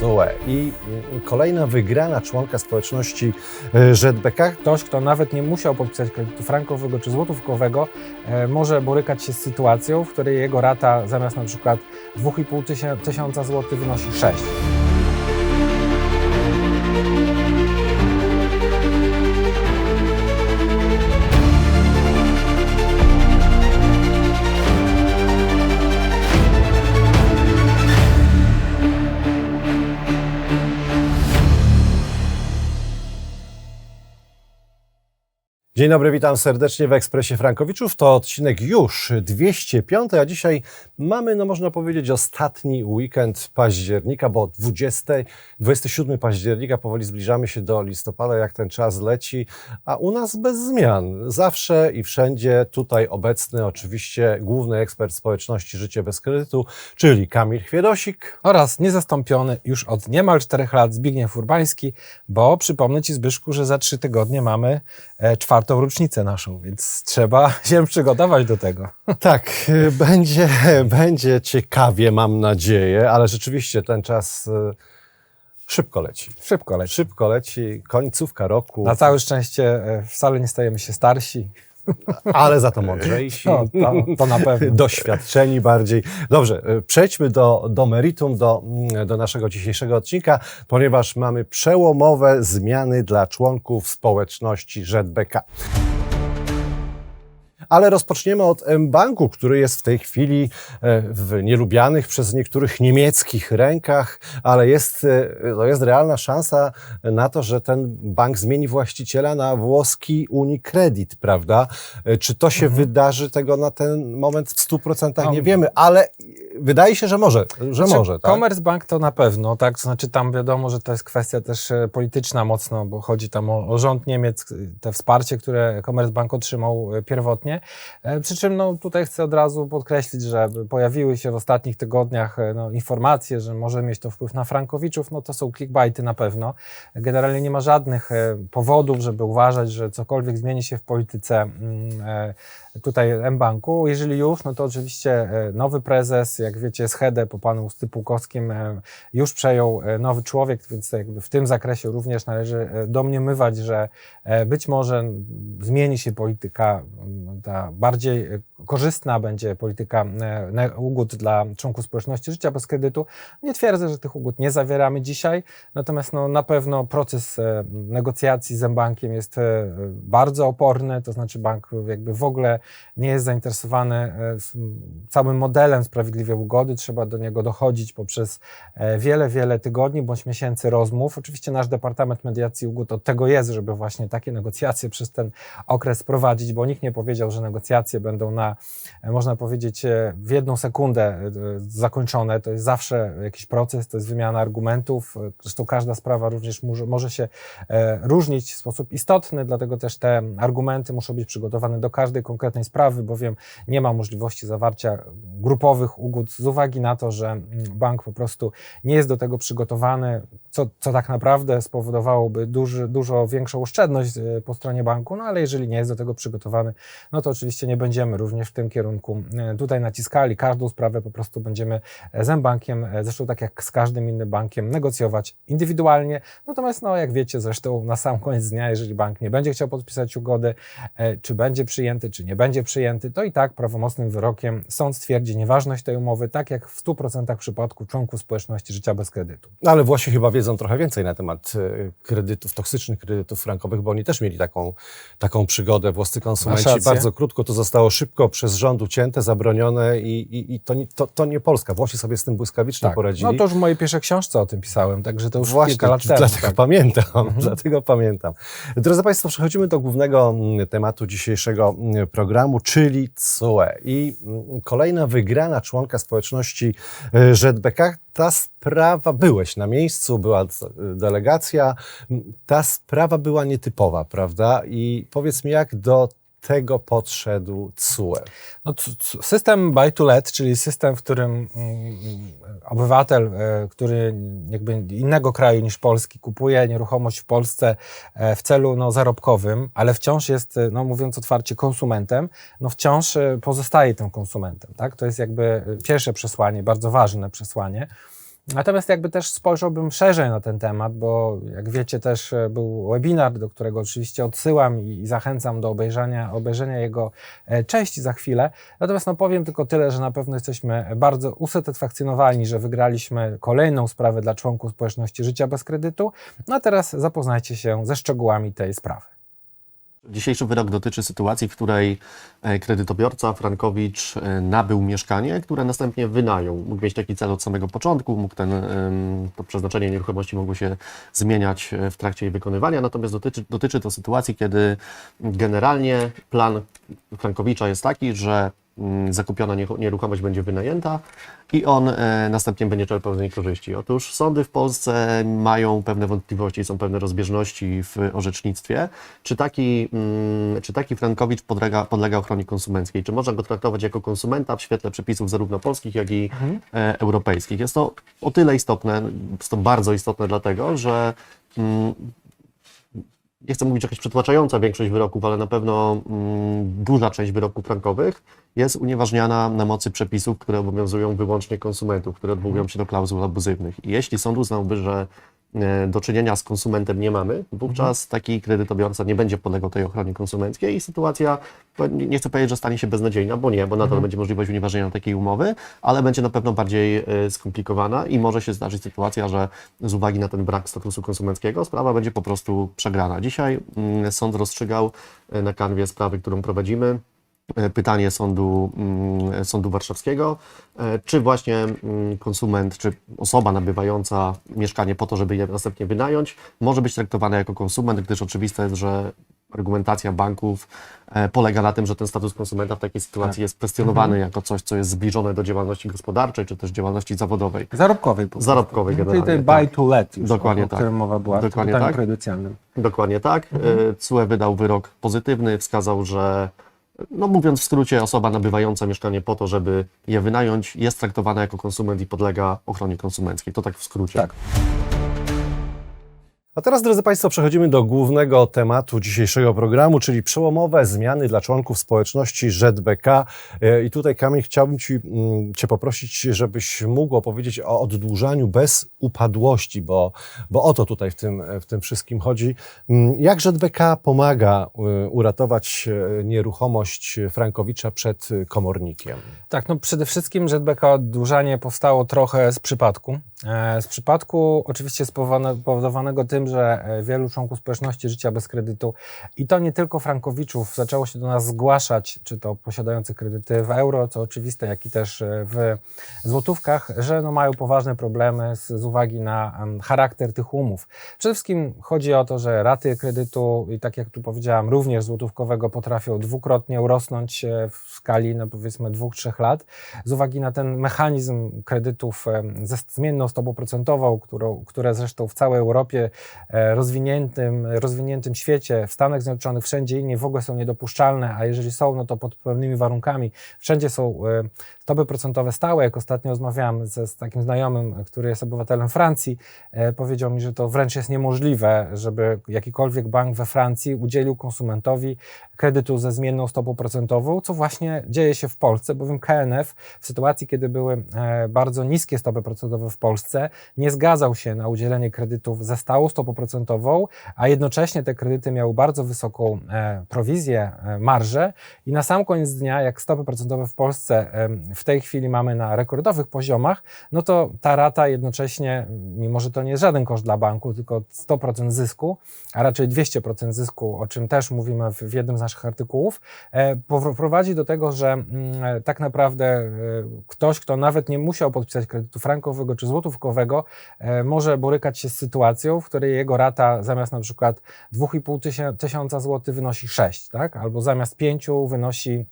TSUE i kolejna wygrana członka społeczności e, ZBK. Ktoś, kto nawet nie musiał podpisać kredytu frankowego czy złotówkowego, e, może borykać się z sytuacją, w której jego rata zamiast na przykład 2,5 tysią- tysiąca złotych wynosi 6. Dzień dobry, witam serdecznie w Ekspresie Frankowiczów. To odcinek już 205, a dzisiaj mamy, no można powiedzieć, ostatni weekend października, bo 20, 27 października powoli zbliżamy się do listopada, jak ten czas leci, a u nas bez zmian. Zawsze i wszędzie tutaj obecny oczywiście główny ekspert społeczności Życie bez kredytu, czyli Kamil Chwiedosik. Oraz niezastąpiony już od niemal 4 lat Zbigniew Urbański, bo przypomnę Ci Zbyszku, że za 3 tygodnie mamy e, czwartą rocznicę naszą, więc trzeba się przygotować do tego. Tak, y, będzie, będzie ciekawie, mam nadzieję, ale rzeczywiście ten czas y, szybko leci. Szybko leci. Szybko leci, końcówka roku, Na całe szczęście e, wcale nie stajemy się starsi. Ale za to mądrzejsi. No, to, to na pewno. Doświadczeni bardziej. Dobrze, y, przejdźmy do, do meritum, do, mm, do naszego dzisiejszego odcinka, ponieważ mamy przełomowe zmiany dla członków społeczności ZBK. Ale rozpoczniemy od M-Banku, który jest w tej chwili e, w nielubianych przez niektórych niemieckich rękach, ale jest, e, to jest realna szansa na to, że ten bank zmieni właściciela na włoski Unicredit, prawda? E, Czy to się wydarzy tego na ten moment w 100% nie No. wiemy, ale wydaje się, że może, że Znaczy, może, tak? Commerzbank to na pewno, tak? To znaczy tam wiadomo, że to jest kwestia też polityczna mocno, bo chodzi tam o, o rząd Niemiec, te wsparcie, które Commerzbank otrzymał pierwotnie. E, Przy czym no, tutaj chcę od razu podkreślić, że pojawiły się w ostatnich tygodniach e, no, informacje, że może mieć to wpływ na frankowiczów, no to są clickbaity na pewno. Generalnie nie ma żadnych e, powodów, żeby uważać, że cokolwiek zmieni się w polityce mm, tutaj M-Banku. Jeżeli już, no to oczywiście e, nowy prezes, jak wiecie, z Hedę po panu Stypułkowskim e, już przejął e, nowy człowiek, więc jakby w tym zakresie również należy e, domniemywać, że e, być może zmieni się polityka, ta bardziej e, korzystna będzie polityka e, ugód dla członków społeczności życia bez kredytu. Nie twierdzę, że tych ugód nie zawieramy dzisiaj, natomiast no, na pewno proces e, negocjacji z M-Bankiem jest e, bardzo oporny, to znaczy bank jakby w ogóle nie jest zainteresowany e, całym modelem sprawiedliwej ugody. Trzeba do niego dochodzić poprzez e, wiele, wiele tygodni bądź miesięcy rozmów. Oczywiście nasz Departament Mediacji Ugód od tego jest, żeby właśnie takie negocjacje przez ten okres prowadzić, bo nikt nie powiedział, że negocjacje będą na, e, można powiedzieć, w jedną sekundę zakończone. To jest zawsze jakiś proces, to jest wymiana argumentów. Zresztą każda sprawa również może, może się różnić w sposób istotny, dlatego też te argumenty muszą być przygotowane do każdej konkretnej sprawy, bowiem nie ma możliwości zawarcia grupowych ugód z uwagi na to, że mm, bank po prostu nie jest do tego przygotowany, co, co tak naprawdę spowodowałoby duży, dużo większą oszczędność e, po stronie banku, no ale jeżeli nie jest do tego przygotowany, no to oczywiście nie będziemy również w tym kierunku e, tutaj naciskali. Każdą sprawę po prostu będziemy e, z bankiem, zresztą tak jak z każdym innym bankiem, negocjować indywidualnie. Natomiast, no jak wiecie, zresztą na sam koniec dnia, jeżeli bank nie będzie chciał podpisać ugody, czy będzie przyjęty, czy nie będzie przyjęty, to i tak prawomocnym wyrokiem sąd stwierdzi nieważność tej umowy, tak jak w 100% przypadku członków społeczności życia bez kredytu. No, Ale Włosi chyba wiedzą trochę więcej na temat e, kredytów, toksycznych kredytów frankowych, bo oni też mieli taką, taką przygodę. Włoscy konsumenci bardzo krótko to zostało szybko przez rząd ucięte, zabronione i, i, i to, nie- to, to nie Polska. Włosi sobie z tym błyskawicznie poradzili. No to już w mojej pierwszej książce o tym pisałem, także to już Właśnie, kilka lat temu. dlatego tak. pamiętam, dlatego pamiętam. Drodzy Państwo, przechodzimy do głównego mm, tematu dzisiejszego mm, programu, czyli CUE. I mm, kolejna wygrana członka społeczności ZBK. Ta sprawa, byłeś na miejscu, była delegacja, Mm, ta sprawa była nietypowa, prawda? I powiedz mi, jak do tego podszedł CUE? No, system buy to let, czyli system, w którym mm, obywatel, e, który jakby innego kraju niż Polski kupuje nieruchomość w Polsce e, w celu no, zarobkowym, ale wciąż jest, e, no, mówiąc otwarcie, konsumentem, no wciąż pozostaje tym konsumentem. Tak? To jest jakby pierwsze przesłanie, bardzo ważne przesłanie. Natomiast jakby też spojrzałbym szerzej na ten temat, bo jak wiecie też e, był webinar, do którego oczywiście odsyłam i, zachęcam do obejrzenia, obejrzenia jego e, części za chwilę. Natomiast no powiem tylko tyle, że na pewno jesteśmy bardzo usatysfakcjonowani, że wygraliśmy kolejną sprawę dla członków społeczności życia bez kredytu. No a teraz zapoznajcie się ze szczegółami tej sprawy. Dzisiejszy wyrok dotyczy sytuacji, w której e, kredytobiorca Frankowicz e, nabył mieszkanie, które następnie wynajął. Mógł mieć taki cel od samego początku, mógł ten, to przeznaczenie nieruchomości mogło się zmieniać e, w trakcie jej wykonywania, natomiast dotyczy, dotyczy to sytuacji, kiedy generalnie plan Frankowicza jest taki, że zakupiona niecho- nieruchomość będzie wynajęta i on e, następnie będzie czerpał z niej korzyści. Otóż sądy w Polsce mają pewne wątpliwości, są pewne rozbieżności w orzecznictwie. Czy taki, mm, czy taki Frankowicz podlega, podlega ochronie konsumenckiej? Czy można go traktować jako konsumenta w świetle przepisów zarówno polskich, jak i e, europejskich? Jest to o tyle istotne, jest to bardzo istotne dlatego, że mm, nie chcę mówić, jakaś przytłaczająca większość wyroków, ale na pewno mm, duża część wyroków frankowych jest unieważniana na mocy przepisów, które obowiązują wyłącznie konsumentów, które odwołują się do klauzul abuzywnych. I jeśli sąd uznałby, że do czynienia z konsumentem nie mamy, wówczas taki kredytobiorca nie będzie podlegał tej ochronie konsumenckiej i sytuacja, bo nie chcę powiedzieć, że stanie się beznadziejna, bo nie, bo nadal będzie możliwość unieważnienia takiej umowy, ale będzie na pewno bardziej e, skomplikowana i może się zdarzyć sytuacja, że z uwagi na ten brak statusu konsumenckiego sprawa będzie po prostu przegrana. Dzisiaj mm, sąd rozstrzygał e, na kanwie sprawy, którą prowadzimy, e, pytanie sądu, mm, sądu warszawskiego, e, czy właśnie mm, konsument, czy osoba nabywająca mieszkanie po to, żeby je następnie wynająć, może być traktowana jako konsument, gdyż oczywiste jest, że argumentacja banków e, polega na tym, że ten status konsumenta w takiej sytuacji jest kwestionowany jako coś, co jest zbliżone do działalności gospodarczej, czy też działalności zawodowej. Zarobkowej. po. Zarobkowej Czyli generalnie. tej tak. buy to let, już, Dokładnie o, o tak. którym mowa była Dokładnie w tak. kredycjalnym. Dokładnie tak. E, CUE wydał wyrok pozytywny, wskazał, że no mówiąc w skrócie, osoba nabywająca mieszkanie po to, żeby je wynająć, jest traktowana jako konsument i podlega ochronie konsumenckiej. To tak w skrócie. Tak. A teraz, drodzy Państwo, przechodzimy do głównego tematu dzisiejszego programu, czyli przełomowe zmiany dla członków społeczności ZBK. E, I tutaj, Kamil, chciałbym ci, mm, Cię poprosić, żebyś mógł opowiedzieć o oddłużaniu bez upadłości, bo, bo o to tutaj w tym, w tym wszystkim chodzi. Mm, Jak ZBK pomaga e, uratować e, nieruchomość Frankowicza przed komornikiem? Tak, no przede wszystkim ZBK oddłużanie powstało trochę z przypadku. E, Z przypadku oczywiście spowodowane- spowodowanego tym, że e, wielu członków społeczności życia bez kredytu i to nie tylko Frankowiczów zaczęło się do nas zgłaszać, czy to posiadających kredyty w euro, co oczywiste, jak i też e, w złotówkach, że no mają poważne problemy z, z uwagi na charakter tych umów. Przede wszystkim chodzi o to, że raty kredytu i tak jak tu powiedziałam, również złotówkowego potrafią dwukrotnie urosnąć e, w skali no powiedzmy dwóch, trzech lat z uwagi na ten mechanizm kredytów ze zmienną stopą procentową, którą, które zresztą w całej Europie, rozwiniętym, rozwiniętym świecie, w Stanach Zjednoczonych, wszędzie indziej w ogóle są niedopuszczalne, a jeżeli są, no to pod pewnymi warunkami. Wszędzie są e, stopy procentowe stałe. Jak ostatnio rozmawiałem ze, z takim znajomym, który jest obywatelem Francji, e, powiedział mi, że to wręcz jest niemożliwe, żeby jakikolwiek bank we Francji udzielił konsumentowi kredytu ze zmienną stopą procentową, co właśnie dzieje się w Polsce, bowiem KNF w sytuacji, kiedy były e, bardzo niskie stopy procentowe w Polsce, nie zgadzał się na udzielenie kredytów ze stałą stopą procentową, a jednocześnie te kredyty miały bardzo wysoką e, prowizję, e, marżę. I na sam koniec dnia, jak stopy procentowe w Polsce w tej chwili mamy na rekordowych poziomach, no to ta rata jednocześnie, mimo że to nie jest żaden koszt dla banku, tylko 100% zysku, a raczej 200% zysku, o czym też mówimy w, jednym z naszych artykułów, e, prowadzi do tego, że mm, tak naprawdę ktoś, kto nawet nie musiał podpisać kredytu frankowego czy złotówkowego, może borykać się z sytuacją, w której jego rata zamiast na przykład 2,5 tysię- tysiąca złotych wynosi 6, tak? albo zamiast 5 wynosi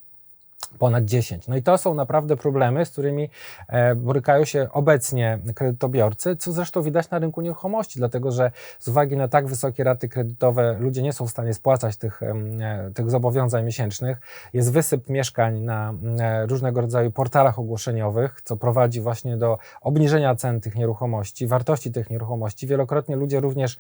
ponad 10. No i to są naprawdę problemy, z którymi e, borykają się obecnie kredytobiorcy, co zresztą widać na rynku nieruchomości, dlatego że z uwagi na tak wysokie raty kredytowe ludzie nie są w stanie spłacać tych, e, tych zobowiązań miesięcznych. Jest wysyp mieszkań na e, różnego rodzaju portalach ogłoszeniowych, co prowadzi właśnie do obniżenia cen tych nieruchomości, wartości tych nieruchomości. Wielokrotnie ludzie również,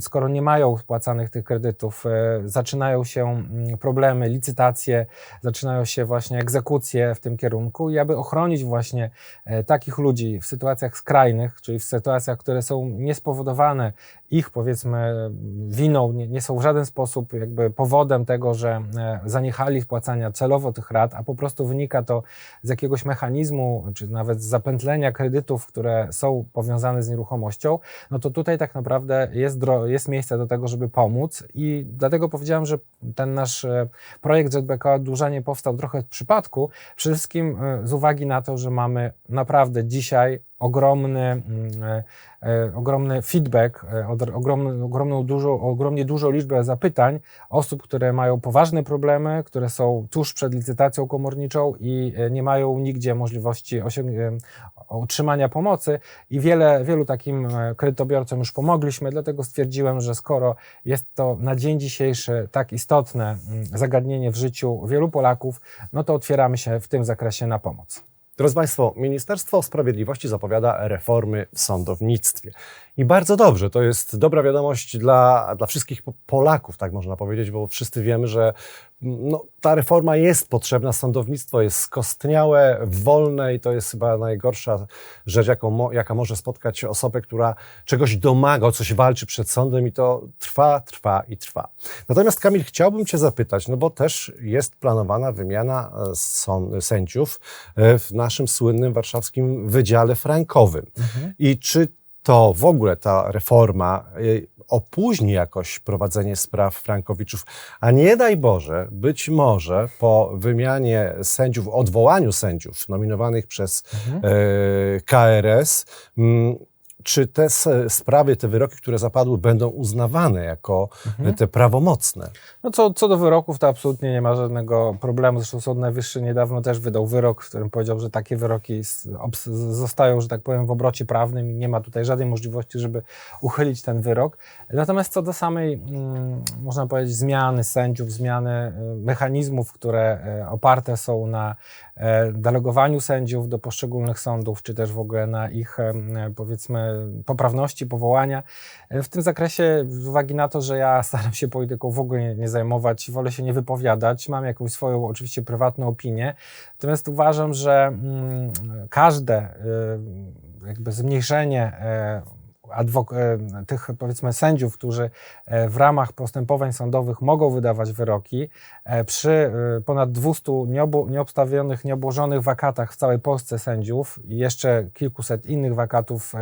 skoro nie mają spłacanych tych kredytów, zaczynają się mm, problemy, licytacje, zaczynają się właśnie egzekucje w tym kierunku i aby ochronić właśnie e, takich ludzi w sytuacjach skrajnych, czyli w sytuacjach, które są niespowodowane ich powiedzmy winą, nie, nie są w żaden sposób jakby powodem tego, że e, zaniechali spłacania celowo tych rat, a po prostu wynika to z jakiegoś mechanizmu, czy nawet z zapętlenia kredytów, które są powiązane z nieruchomością, no to tutaj tak naprawdę jest, jest miejsce do tego, żeby pomóc. I dlatego powiedziałem, że ten nasz e, projekt ZBK oddłużanie powstał trochę w przypadku, przede wszystkim e, z uwagi na to, że mamy naprawdę dzisiaj ogromny, mm, e, e, ogromny feedback, e, ogromny, ogromną dużo, ogromnie dużą liczbę zapytań osób, które mają poważne problemy, które są tuż przed licytacją komorniczą i nie mają nigdzie możliwości otrzymania pomocy i wiele, wielu takim kredytobiorcom już pomogliśmy, dlatego stwierdziłem, że skoro jest to na dzień dzisiejszy tak istotne mm, zagadnienie w życiu wielu Polaków, no to otwieramy się w tym zakresie na pomoc. Drodzy Państwo, Ministerstwo Sprawiedliwości zapowiada reformy w sądownictwie. I bardzo dobrze, to jest dobra wiadomość dla, dla wszystkich Po- Polaków, tak można powiedzieć, bo wszyscy wiemy, że no, ta reforma jest potrzebna. Sądownictwo jest skostniałe, wolne i to jest chyba najgorsza rzecz, jaką mo, jaka może spotkać osobę, która czegoś domaga, o coś walczy przed sądem i to trwa, trwa i trwa. Natomiast Kamil, chciałbym Cię zapytać, no bo też jest planowana wymiana e, sąd, sędziów e, w naszym słynnym warszawskim Wydziale Frankowym. I czy to w ogóle ta reforma y, opóźni jakoś prowadzenie spraw Frankowiczów, a nie daj Boże, być może po wymianie sędziów, odwołaniu sędziów nominowanych przez e, KRS, mm, czy te sprawy, te wyroki, które zapadły, będą uznawane jako e, te prawomocne? No co, co do wyroków, to absolutnie nie ma żadnego problemu. Zresztą Sąd Najwyższy niedawno też wydał wyrok, w którym powiedział, że takie wyroki zostają, że tak powiem, w obrocie prawnym i nie ma tutaj żadnej możliwości, żeby uchylić ten wyrok. Natomiast co do samej, mm, można powiedzieć, zmiany sędziów, zmiany y, mechanizmów, które y, oparte są na e, delegowaniu sędziów do poszczególnych sądów, czy też w ogóle na ich, powiedzmy, poprawności powołania. E, W tym zakresie, z uwagi na to, że ja staram się polityką w ogóle nie, nie zajmować, wolę się nie wypowiadać, mam jakąś swoją oczywiście prywatną opinię, natomiast uważam, że mm, każde y, jakby zmniejszenie e, adwok- e, tych powiedzmy sędziów, którzy e, w ramach postępowań sądowych mogą wydawać wyroki e, przy ponad 200 nieobu- nieobstawionych, nieobłożonych wakatach w całej Polsce sędziów i jeszcze kilkuset innych wakatów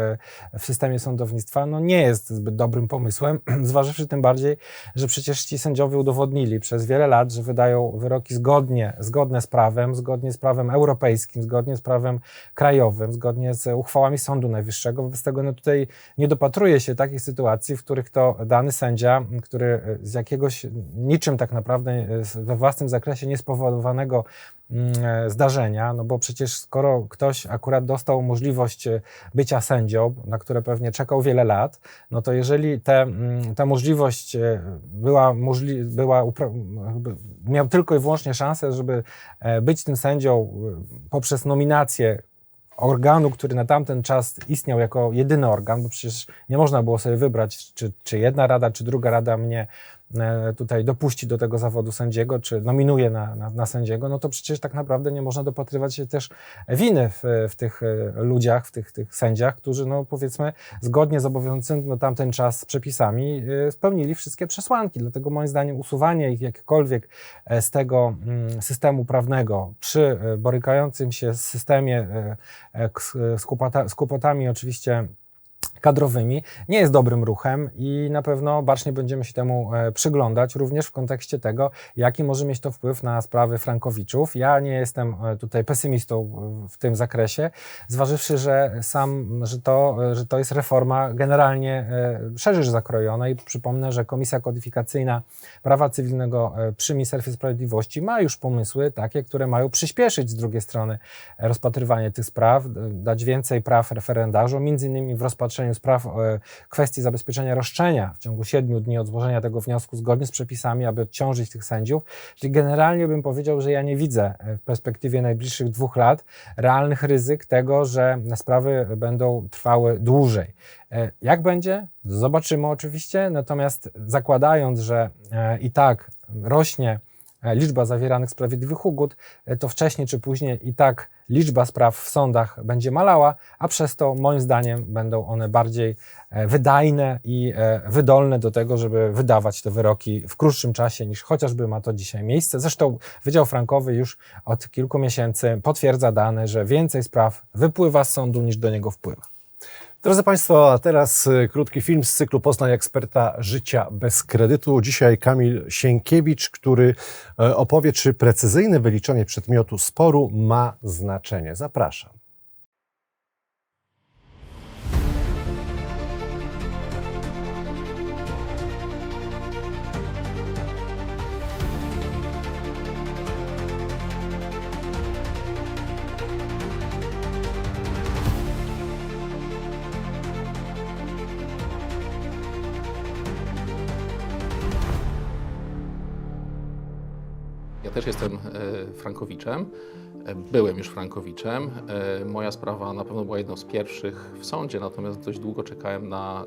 w systemie sądownictwa, no nie jest zbyt dobrym pomysłem, zważywszy tym bardziej, że przecież ci sędziowie udowodnili przez wiele lat, że wydają wyroki zgodnie, zgodne z prawem, zgodnie z prawem europejskim, zgodnie z prawem krajowym, zgodnie z uchwałami Sądu Najwyższego. Wobec tego no tutaj nie dopatruje się takich sytuacji, w których to dany sędzia, który z jakiegoś niczym tak naprawdę e, we własnym zakresie niespowodowanego mm, e, zdarzenia, no bo przecież skoro ktoś akurat dostał możliwość e, bycia sędzią, na które pewnie czekał wiele lat, no to jeżeli te, mm, ta możliwość e, była, możli, była miał tylko i wyłącznie szansę, żeby e, być tym sędzią e, poprzez nominację organu, który na tamten czas istniał jako jedyny organ, bo przecież nie można było sobie wybrać, czy, czy jedna rada, czy druga rada mnie tutaj dopuści do tego zawodu sędziego, czy nominuje na, na, na sędziego, no to przecież tak naprawdę nie można dopatrywać się też winy w, w tych e, ludziach, w tych, tych sędziach, którzy no powiedzmy zgodnie z obowiązującymi na tamten czas przepisami e, spełnili wszystkie przesłanki. Dlatego moim zdaniem usuwanie ich jakkolwiek e, z tego mm, systemu prawnego przy e, borykającym się systemie e, e, k- z kłopota- z kłopotami oczywiście kadrowymi nie jest dobrym ruchem i na pewno bacznie będziemy się temu e, przyglądać, również w kontekście tego, jaki może mieć to wpływ na sprawy Frankowiczów. Ja nie jestem e, tutaj pesymistą w- tym zakresie, zważywszy, że sam, że to, e, że to jest reforma generalnie szerzej zakrojona i przypomnę, że Komisja Kodyfikacyjna Prawa Cywilnego przy Ministerstwie Sprawiedliwości ma już pomysły takie, które mają przyspieszyć z drugiej strony rozpatrywanie tych spraw, dać więcej praw referendarzom, między innymi w rozpatrzeniu spraw e, kwestii zabezpieczenia roszczenia w ciągu siedmiu dni od złożenia tego wniosku zgodnie z przepisami, aby odciążyć tych sędziów. Czyli generalnie bym powiedział, że ja nie widzę e, w perspektywie najbliższych dwóch lat realnych ryzyk tego, że sprawy będą trwały dłużej. E, Jak będzie? Zobaczymy oczywiście, natomiast zakładając, że i tak rośnie liczba zawieranych sprawiedliwych ugód, e, to wcześniej czy później i tak liczba spraw w sądach będzie malała, a przez to moim zdaniem będą one bardziej e, wydajne i e, wydolne do tego, żeby wydawać te wyroki w krótszym czasie niż chociażby ma to dzisiaj miejsce. Zresztą Wydział Frankowy już od kilku miesięcy potwierdza dane, że więcej spraw wypływa z sądu niż do niego wpływa. Drodzy Państwo, a teraz y, krótki film z cyklu Poznań Eksperta Życia bez kredytu. Dzisiaj Kamil Sienkiewicz, który e, opowie, czy precyzyjne wyliczenie przedmiotu sporu ma znaczenie. Zapraszam. Też jestem e, Frankowiczem. E, Byłem już Frankowiczem. E, Moja sprawa na pewno była jedną z pierwszych w sądzie, natomiast dość długo czekałem na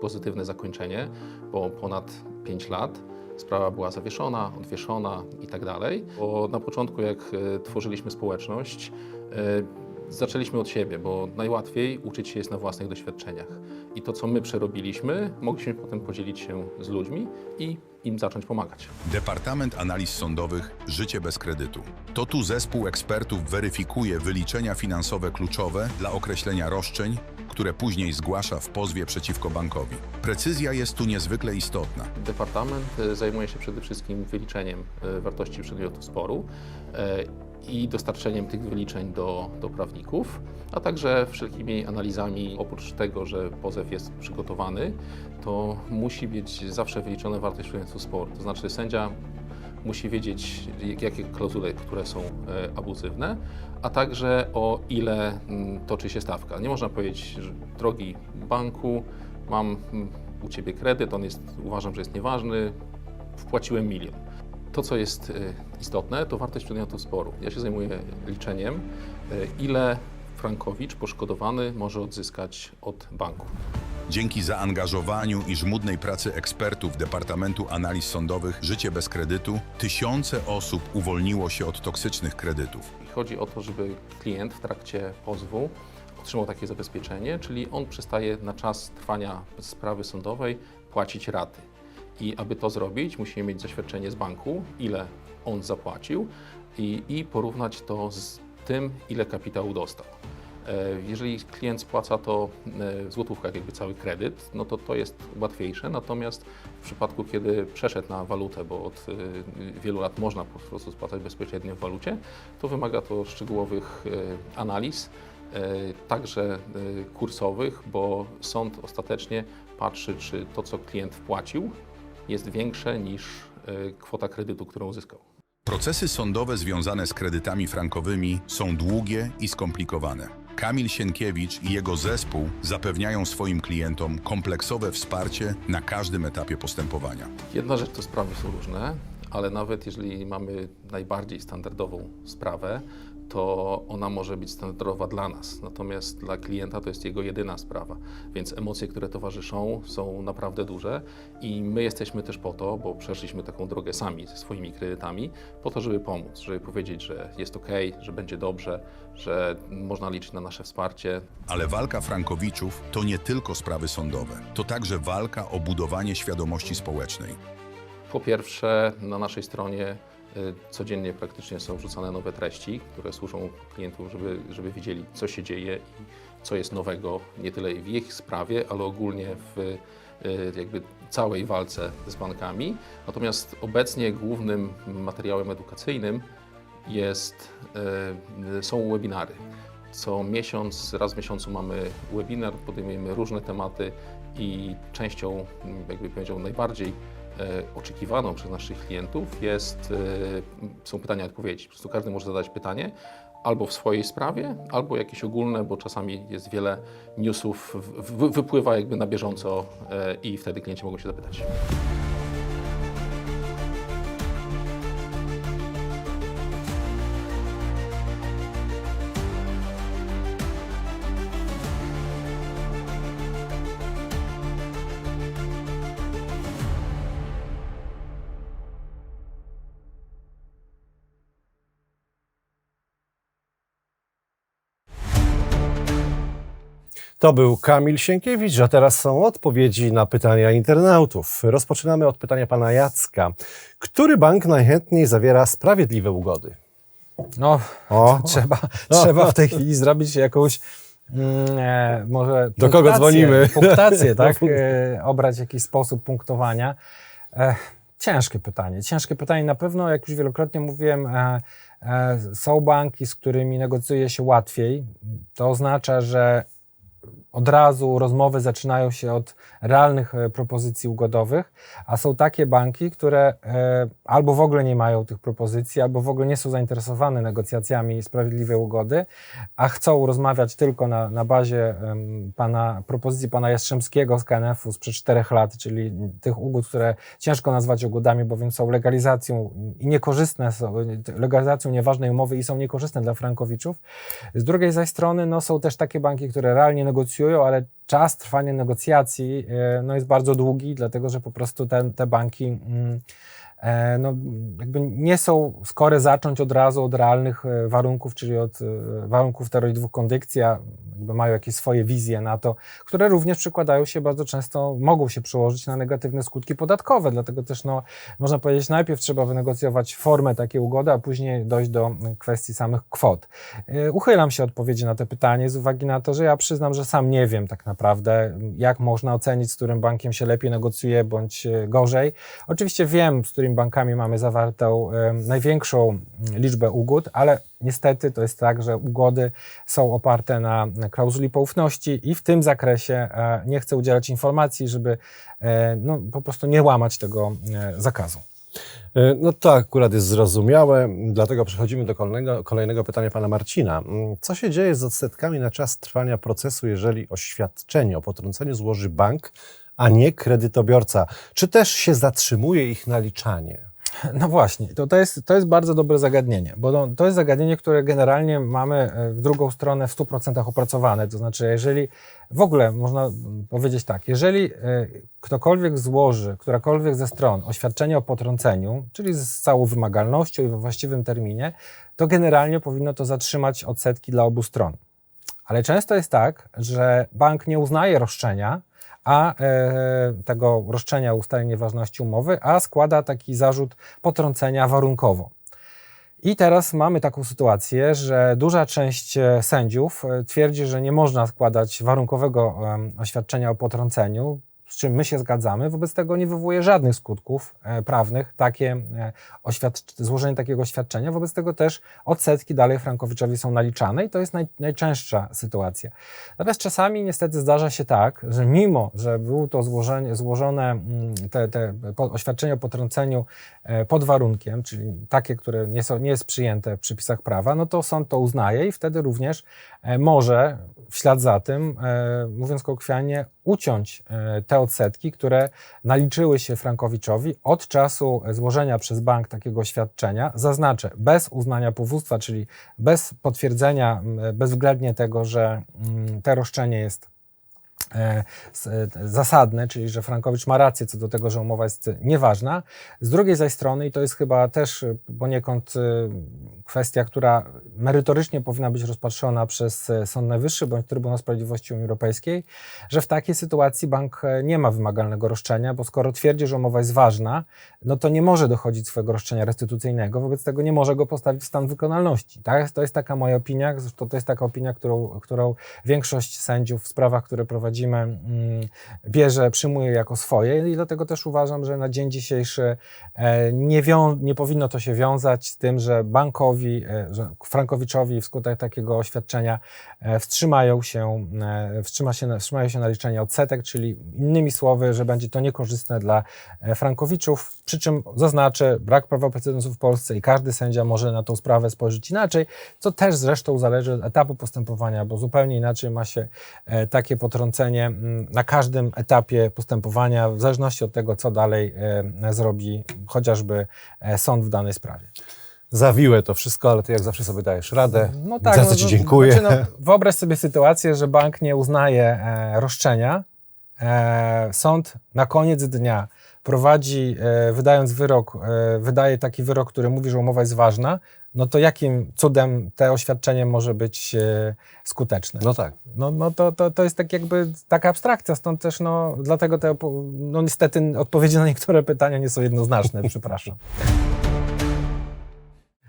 pozytywne zakończenie, bo ponad 5 lat. Sprawa była zawieszona, odwieszona i tak dalej. Bo na początku, jak tworzyliśmy społeczność, zaczęliśmy od siebie, bo najłatwiej uczyć się jest na własnych doświadczeniach. I to, co my przerobiliśmy, mogliśmy potem podzielić się z ludźmi i im zacząć pomagać. Departament Analiz Sądowych Życie bez kredytu. To tu zespół ekspertów weryfikuje wyliczenia finansowe kluczowe dla określenia roszczeń, które później zgłasza w pozwie przeciwko bankowi. Precyzja jest tu niezwykle istotna. Departament e, zajmuje się przede wszystkim wyliczeniem e, wartości przedmiotu sporu e, i dostarczeniem tych wyliczeń do, do prawników, a także wszelkimi analizami. Oprócz tego, że pozew jest przygotowany, to musi być zawsze wyliczona wartość przedmiotu sporu. To znaczy sędzia musi wiedzieć, jak- jakie klauzule, które są e, abuzywne, a także o ile mm, toczy się stawka. Nie można powiedzieć, że drogi banku, mam mm, u Ciebie kredyt, on jest, uważam, że jest nieważny, wpłaciłem milion. To, co jest e, istotne, to wartość przedmiotu sporu. Ja się zajmuję liczeniem, e, ile Frankowicz poszkodowany może odzyskać od banku. Dzięki zaangażowaniu i żmudnej pracy ekspertów Departamentu Analiz Sądowych Życie bez kredytu, tysiące osób uwolniło się od toksycznych kredytów. Chodzi o to, żeby klient w trakcie pozwu otrzymał takie zabezpieczenie, czyli on przestaje na czas trwania sprawy sądowej płacić raty. I aby to zrobić, musimy mieć zaświadczenie z banku, ile on zapłacił i, i porównać to z tym, ile kapitału dostał. E, Jeżeli klient spłaca to e, w złotówkach, jakby cały kredyt, no to to jest łatwiejsze. Natomiast w przypadku, kiedy przeszedł na walutę, bo od e, wielu lat można po prostu spłacać bezpośrednio w walucie, to wymaga to szczegółowych analiz, także kursowych, bo sąd ostatecznie patrzy, czy to, co klient wpłacił, jest większe niż e, kwota kredytu, którą uzyskał. Procesy sądowe związane z kredytami frankowymi są długie i skomplikowane. Kamil Sienkiewicz i jego zespół zapewniają swoim klientom kompleksowe wsparcie na każdym etapie postępowania. Jedna rzecz to sprawy są różne, ale nawet jeżeli mamy najbardziej standardową sprawę, to ona może być standardowa dla nas. Natomiast dla klienta to jest jego jedyna sprawa. Więc emocje, które towarzyszą, są naprawdę duże i my jesteśmy też po to, bo przeszliśmy taką drogę sami ze swoimi kredytami, po to, żeby pomóc, żeby powiedzieć, że jest ok, że będzie dobrze, że można liczyć na nasze wsparcie, Ale walka Frankowiczów to nie tylko sprawy sądowe, to także walka o budowanie świadomości społecznej. Po pierwsze, na naszej stronie codziennie praktycznie są wrzucane nowe treści, które służą klientom, żeby, żeby wiedzieli, co się dzieje i co jest nowego, nie tyle w ich sprawie, ale ogólnie w y, jakby całej walce z bankami. Natomiast obecnie głównym materiałem edukacyjnym jest, y, są webinary. Co miesiąc, raz w miesiącu mamy webinar, podejmujemy różne tematy i częścią, jakby powiedział, najbardziej oczekiwaną przez naszych klientów jest, e, są pytania i odpowiedzi. Po prostu każdy może zadać pytanie albo w swojej sprawie, albo jakieś ogólne, bo czasami jest wiele newsów, wypływa jakby na bieżąco e, i wtedy klienci mogą się zapytać. To był Kamil Sienkiewicz, a teraz są odpowiedzi na pytania internautów. Rozpoczynamy od pytania pana Jacka. Który bank najchętniej zawiera sprawiedliwe ugody? No, O. trzeba, trzeba w tej chwili zrobić jakąś mm, e, może Do kogo dzwonimy? Punktację, tak? E, obrać jakiś sposób punktowania. E, ciężkie pytanie. Ciężkie pytanie. Na pewno, jak już wielokrotnie mówiłem, e, e, są banki, z którymi negocjuje się łatwiej. To oznacza, że room. Od razu rozmowy zaczynają się od realnych e, propozycji ugodowych, a są takie banki, które e, albo w ogóle nie mają tych propozycji, albo w ogóle nie są zainteresowane negocjacjami sprawiedliwej ugody, a chcą rozmawiać tylko na, na bazie pana, propozycji pana Jastrzębskiego z KNF-u sprzed czterech lat, czyli tych ugód, które ciężko nazwać ugodami, bowiem są legalizacją i niekorzystne, są legalizacją nieważnej umowy i są niekorzystne dla frankowiczów. Z drugiej zaś strony no, są też takie banki, które realnie negocjują, ale czas trwania negocjacji e, no, jest bardzo długi, dlatego że po prostu te, banki mm, no, jakby nie są skore zacząć od razu od realnych e, warunków, czyli od e, warunków teorii dwóch kondycji, a jakby mają jakieś swoje wizje na to, które również przykładają się bardzo często, mogą się przełożyć na negatywne skutki podatkowe, dlatego też no, można powiedzieć, najpierw trzeba wynegocjować formę takiej ugody, a później dojść do kwestii samych kwot. E, Uchylam się odpowiedzi na to pytanie z uwagi na to, że ja przyznam, że sam nie wiem tak naprawdę, jak można ocenić, z którym bankiem się lepiej negocjuje bądź e, gorzej. Oczywiście wiem, z bankami mamy zawartą największą liczbę ugód, ale niestety to jest tak, że ugody są oparte na klauzuli poufności i w tym zakresie e, nie chcę udzielać informacji, żeby e, no, po prostu nie łamać tego e, zakazu. No to akurat jest zrozumiałe, dlatego przechodzimy do kolejnego, kolejnego pytania pana Marcina. Mm, Co się dzieje z odsetkami na czas trwania procesu, jeżeli oświadczenie o potrąceniu złoży bank, a nie kredytobiorca? Czy też się zatrzymuje ich naliczanie? No właśnie, to, to, jest, to jest bardzo dobre zagadnienie, bo to, jest zagadnienie, które generalnie mamy e, w drugą stronę w 100% opracowane. To znaczy, jeżeli w ogóle można powiedzieć tak, jeżeli e, ktokolwiek złoży, którakolwiek ze stron oświadczenie o potrąceniu, czyli z całą wymagalnością i we właściwym terminie, to generalnie powinno to zatrzymać odsetki dla obu stron. Ale często jest tak, że bank nie uznaje roszczenia, a e, tego roszczenia ustalenie ważności umowy, a składa taki zarzut potrącenia warunkowo. I teraz mamy taką sytuację, że duża część e, sędziów e, twierdzi, że nie można składać warunkowego oświadczenia o potrąceniu, z czym my się zgadzamy. Wobec tego nie wywołuje żadnych skutków e, prawnych takie e, złożenie takiego oświadczenia. Wobec tego też odsetki dalej Frankowiczowi są naliczane i to jest naj, najczęstsza sytuacja. Natomiast czasami niestety zdarza się tak, że mimo, że było to złożenie, złożone mm, te, te oświadczenie o potrąceniu e, pod warunkiem, czyli takie, które nie, są, nie jest przyjęte w przepisach prawa, no to sąd to uznaje i wtedy również może w ślad za tym, mówiąc kolokwialnie, uciąć e, te odsetki, które naliczyły się Frankowiczowi od czasu złożenia przez bank takiego oświadczenia. Zaznaczę, bez uznania powództwa, czyli bez potwierdzenia bezwzględnie tego, że mm, te roszczenie jest zasadne, czyli że Frankowicz ma rację co do tego, że umowa jest nieważna. Z drugiej zaś strony, i to jest chyba też e, poniekąd e, kwestia, która merytorycznie powinna być rozpatrzona przez e, Sąd Najwyższy bądź Trybunał Sprawiedliwości Unii Europejskiej, że w takiej sytuacji bank e, nie ma wymagalnego roszczenia, bo skoro twierdzi, że umowa jest ważna, no to nie może dochodzić swojego roszczenia restytucyjnego, wobec tego nie może go postawić w stan wykonalności. Tak? To jest taka moja opinia, zresztą to jest taka opinia, którą, którą większość sędziów w sprawach, które prowadzimy, mm, bierze, przyjmuje jako swoje i dlatego też uważam, że na dzień dzisiejszy e, nie, wią- nie powinno to się wiązać z tym, że bankowi, e, że Frankowiczowi wskutek takiego oświadczenia e, wstrzymają się, wstrzyma się, wstrzymają się naliczenia odsetek, czyli innymi słowy, że będzie to niekorzystne dla Frankowiczów, przy czym zaznaczę, brak prawa precedensu w Polsce i każdy sędzia może na tą sprawę spojrzeć inaczej, co też zresztą zależy od etapu postępowania, bo zupełnie inaczej ma się takie potrącenie mm, na każdym etapie postępowania, w zależności od tego, co dalej e, zrobi chociażby e, sąd w danej sprawie. Zawiłe to wszystko, ale ty jak zawsze sobie dajesz radę. No tak, Za no, co ci dziękuję. Znaczy, no, wyobraź sobie sytuację, że bank nie uznaje e, roszczenia. E, sąd na koniec dnia prowadzi, e, wydając wyrok, e, wydaje taki wyrok, który mówi, że umowa jest ważna. No to jakim cudem te oświadczenie może być e, skuteczne? No tak. No, no to, to, to jest tak jakby taka abstrakcja, stąd też no, dlatego te, no niestety odpowiedzi na niektóre pytania nie są jednoznaczne, przepraszam.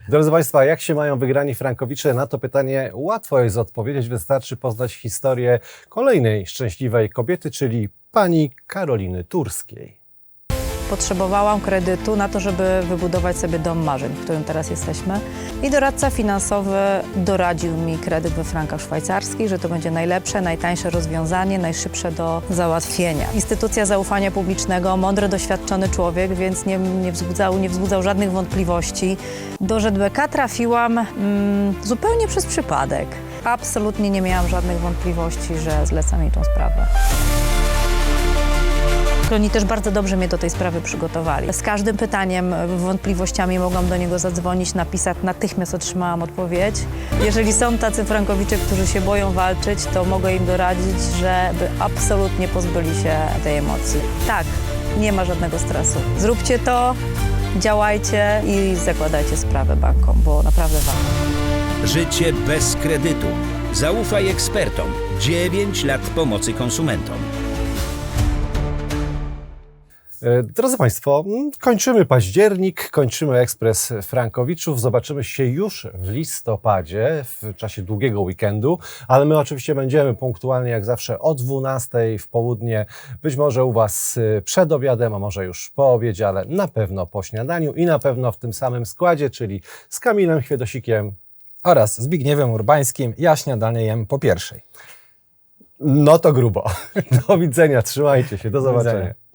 Drodzy Państwa, jak się mają wygrani Frankowicze? Na to pytanie łatwo jest odpowiedzieć. Wystarczy poznać historię kolejnej szczęśliwej kobiety, czyli pani Karoliny Turskiej. Potrzebowałam kredytu na to, żeby wybudować sobie dom marzeń, w którym teraz jesteśmy. I doradca finansowy doradził mi kredyt we frankach szwajcarskich, że to będzie najlepsze, najtańsze rozwiązanie, najszybsze do załatwienia. Instytucja zaufania publicznego, mądry, doświadczony człowiek, więc nie, nie, wzbudzał, nie wzbudzał żadnych wątpliwości. Do ZBK trafiłam mm, zupełnie przez przypadek. Absolutnie nie miałam żadnych wątpliwości, że zlecam jej tą sprawę. Oni też bardzo dobrze mnie do tej sprawy przygotowali. Z każdym pytaniem, wątpliwościami mogłam do niego zadzwonić, napisać, natychmiast otrzymałam odpowiedź. Jeżeli są tacy frankowicze, którzy się boją walczyć, to mogę im doradzić, żeby absolutnie pozbyli się tej emocji. Tak, nie ma żadnego stresu. Zróbcie to, działajcie i zakładajcie sprawę bankom, bo naprawdę warto. Życie bez kredytu. Zaufaj ekspertom. 9 lat pomocy konsumentom. E, Drodzy Państwo, kończymy październik, kończymy ekspres Frankowiczów. Zobaczymy się już w listopadzie, w czasie długiego weekendu, ale my oczywiście będziemy punktualnie jak zawsze o 12 w południe, być może u Was y, przed obiadem, a może już po obiedzie, ale na pewno po śniadaniu i na pewno w tym samym składzie, czyli z Kamilem Chwiedosikiem. Oraz Zbigniewem Urbańskim, ja śniadanie jem po pierwszej. No to grubo. Do widzenia, trzymajcie się, do Do widzenia. zobaczenia.